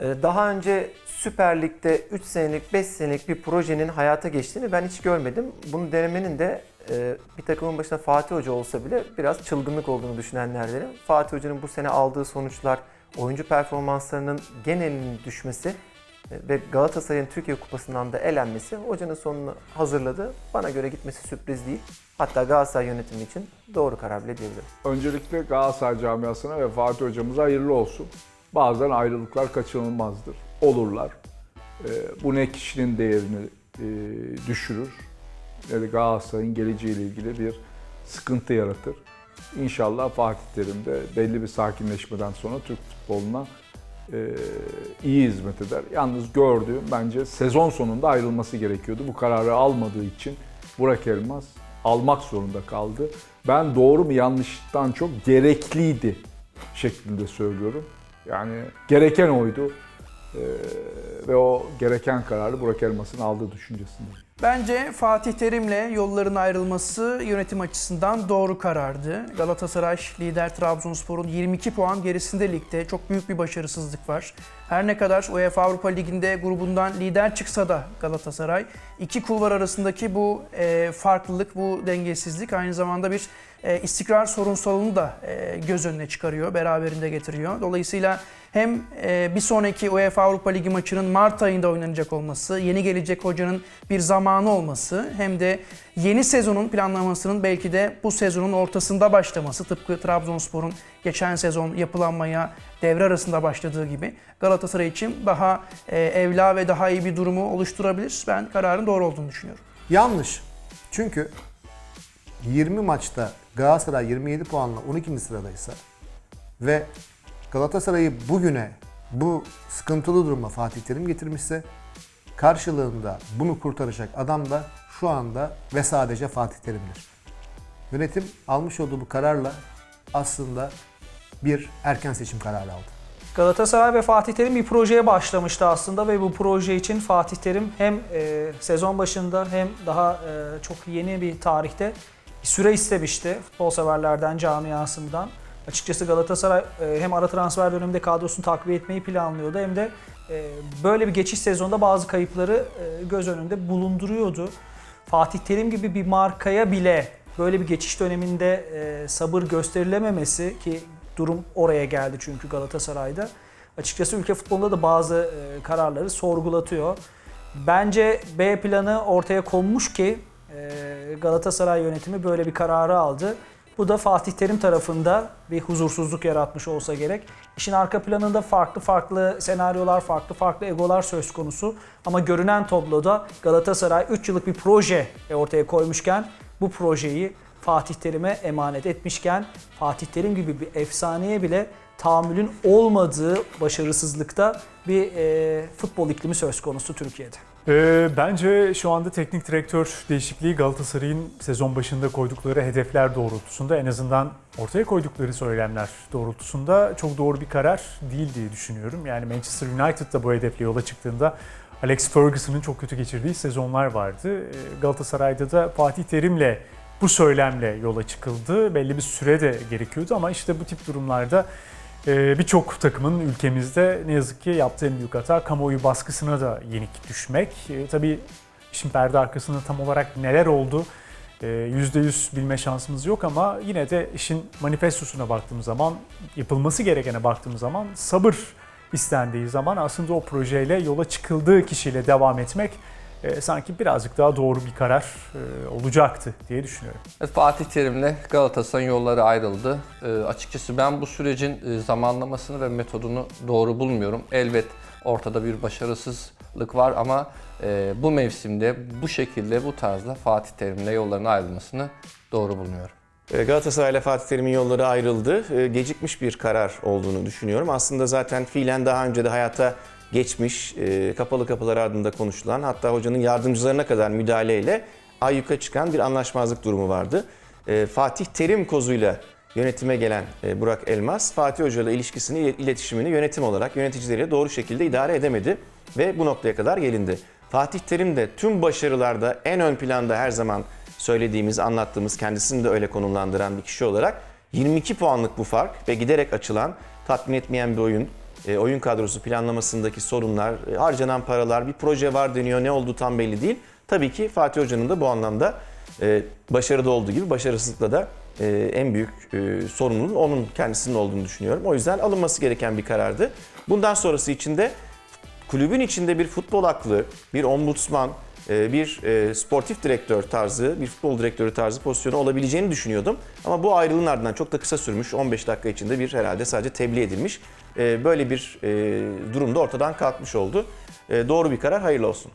Ee, Daha önce Süper Lig'de 3 senelik, 5 senelik bir projenin hayata geçtiğini ben hiç görmedim. Bunu denemenin de e, bir takımın başında Fatih Hoca olsa bile biraz çılgınlık olduğunu düşünenlerdenim. Fatih Hoca'nın bu sene aldığı sonuçlar, oyuncu performanslarının genelinin düşmesi e, ve Galatasaray'ın Türkiye Kupası'ndan da elenmesi hocanın sonunu hazırladı. Bana göre gitmesi sürpriz değil. Hatta Galatasaray yönetimi için doğru karar bile diyebilirim. Öncelikle Galatasaray camiasına ve Fatih hocamıza hayırlı olsun. Bazen ayrılıklar kaçınılmazdır. Olurlar. Ee, bu ne kişinin değerini e, düşürür ne de Galatasaray'ın geleceğiyle ilgili bir sıkıntı yaratır. İnşallah Fatih Terim de belli bir sakinleşmeden sonra Türk futboluna e, iyi hizmet eder. Yalnız gördüğüm bence sezon sonunda ayrılması gerekiyordu. Bu kararı almadığı için Burak Elmas almak zorunda kaldı. Ben doğru mu yanlıştan çok gerekliydi şeklinde söylüyorum. Yani gereken oydu. Ee, ve o gereken kararı Burak Elmas'ın aldığı düşüncesindeyim. Bence Fatih Terim'le yolların ayrılması yönetim açısından doğru karardı. Galatasaray lider Trabzonspor'un 22 puan gerisinde ligde çok büyük bir başarısızlık var. Her ne kadar UEFA Avrupa Ligi'nde grubundan lider çıksa da Galatasaray iki kulvar arasındaki bu e, farklılık, bu dengesizlik aynı zamanda bir e, istikrar sorunsalını da e, göz önüne çıkarıyor, beraberinde getiriyor. Dolayısıyla hem e, bir sonraki UEFA Avrupa Ligi maçının Mart ayında oynanacak olması, yeni gelecek hocanın bir zamanı olması hem de yeni sezonun planlamasının belki de bu sezonun ortasında başlaması tıpkı Trabzonspor'un geçen sezon yapılanmaya devre arasında başladığı gibi Galatasaray için daha e, evla ve daha iyi bir durumu oluşturabilir. Ben kararın doğru olduğunu düşünüyorum. Yanlış. Çünkü 20 maçta Galatasaray 27 puanla 12. sıradaysa ve Galatasaray'ı bugüne bu sıkıntılı duruma Fatih Terim getirmişse karşılığında bunu kurtaracak adam da şu anda ve sadece Fatih Terim'dir. Yönetim almış olduğu bu kararla aslında bir erken seçim kararı aldı. Galatasaray ve Fatih Terim bir projeye başlamıştı aslında ve bu proje için Fatih Terim hem e, sezon başında hem daha e, çok yeni bir tarihte bir süre istemişti futbol severlerden, camiasından. Açıkçası Galatasaray e, hem ara transfer döneminde kadrosunu takviye etmeyi planlıyordu hem de e, böyle bir geçiş sezonda bazı kayıpları e, göz önünde bulunduruyordu. Fatih Terim gibi bir markaya bile böyle bir geçiş döneminde sabır gösterilememesi ki durum oraya geldi çünkü Galatasaray'da. Açıkçası ülke futbolunda da bazı kararları sorgulatıyor. Bence B planı ortaya konmuş ki Galatasaray yönetimi böyle bir kararı aldı. Bu da Fatih Terim tarafında bir huzursuzluk yaratmış olsa gerek. İşin arka planında farklı farklı senaryolar, farklı farklı egolar söz konusu. Ama görünen tabloda Galatasaray 3 yıllık bir proje ortaya koymuşken bu projeyi Fatih Terim'e emanet etmişken Fatih Terim gibi bir efsaneye bile tahammülün olmadığı başarısızlıkta bir e, futbol iklimi söz konusu Türkiye'de. Ee, bence şu anda teknik direktör değişikliği Galatasaray'ın sezon başında koydukları hedefler doğrultusunda en azından ortaya koydukları söylemler doğrultusunda çok doğru bir karar değil diye düşünüyorum. Yani Manchester United da bu hedefle yola çıktığında Alex Ferguson'ın çok kötü geçirdiği sezonlar vardı. Ee, Galatasaray'da da Fatih Terim'le bu söylemle yola çıkıldı. Belli bir süre de gerekiyordu ama işte bu tip durumlarda Birçok takımın ülkemizde ne yazık ki yaptığı en büyük hata kamuoyu baskısına da yenik düşmek. Ee, Tabii işin perde arkasında tam olarak neler oldu e, %100 bilme şansımız yok ama yine de işin manifestosuna baktığımız zaman, yapılması gerekene baktığımız zaman sabır istendiği zaman aslında o projeyle yola çıkıldığı kişiyle devam etmek e, sanki birazcık daha doğru bir karar e, olacaktı diye düşünüyorum. Evet, Fatih Terim'le Galatasaray'ın yolları ayrıldı. Ee, açıkçası ben bu sürecin e, zamanlamasını ve metodunu doğru bulmuyorum. Elbet ortada bir başarısızlık var ama e, bu mevsimde bu şekilde bu tarzda Fatih Terim'le yolların ayrılmasını doğru bulmuyorum. E, Galatasaray ile Fatih Terim'in yolları ayrıldı. E, Gecikmiş bir karar olduğunu düşünüyorum. Aslında zaten fiilen daha önce de hayata geçmiş, e, kapalı kapılar ardında konuşulan, hatta hocanın yardımcılarına kadar müdahaleyle ayyuka çıkan bir anlaşmazlık durumu vardı. E, Fatih Terim kozuyla yönetime gelen e, Burak Elmas, Fatih Hoca ile ilişkisini, iletişimini yönetim olarak yöneticileriyle doğru şekilde idare edemedi ve bu noktaya kadar gelindi. Fatih Terim de tüm başarılarda en ön planda her zaman söylediğimiz, anlattığımız, kendisini de öyle konumlandıran bir kişi olarak 22 puanlık bu fark ve giderek açılan, tatmin etmeyen bir oyun, e, oyun kadrosu planlamasındaki sorunlar, e, harcanan paralar, bir proje var deniyor ne olduğu tam belli değil. Tabii ki Fatih Hoca'nın da bu anlamda e, başarıda olduğu gibi başarısızlıkla da e, en büyük e, onun kendisinin olduğunu düşünüyorum. O yüzden alınması gereken bir karardı. Bundan sonrası için de kulübün içinde bir futbol aklı, bir ombudsman, bir e, sportif direktör tarzı, bir futbol direktörü tarzı pozisyonu olabileceğini düşünüyordum. Ama bu ayrılığın ardından çok da kısa sürmüş, 15 dakika içinde bir herhalde sadece tebliğ edilmiş. E, Böyle bir e, durumda ortadan kalkmış oldu. E, Doğru bir karar, hayırlı olsun.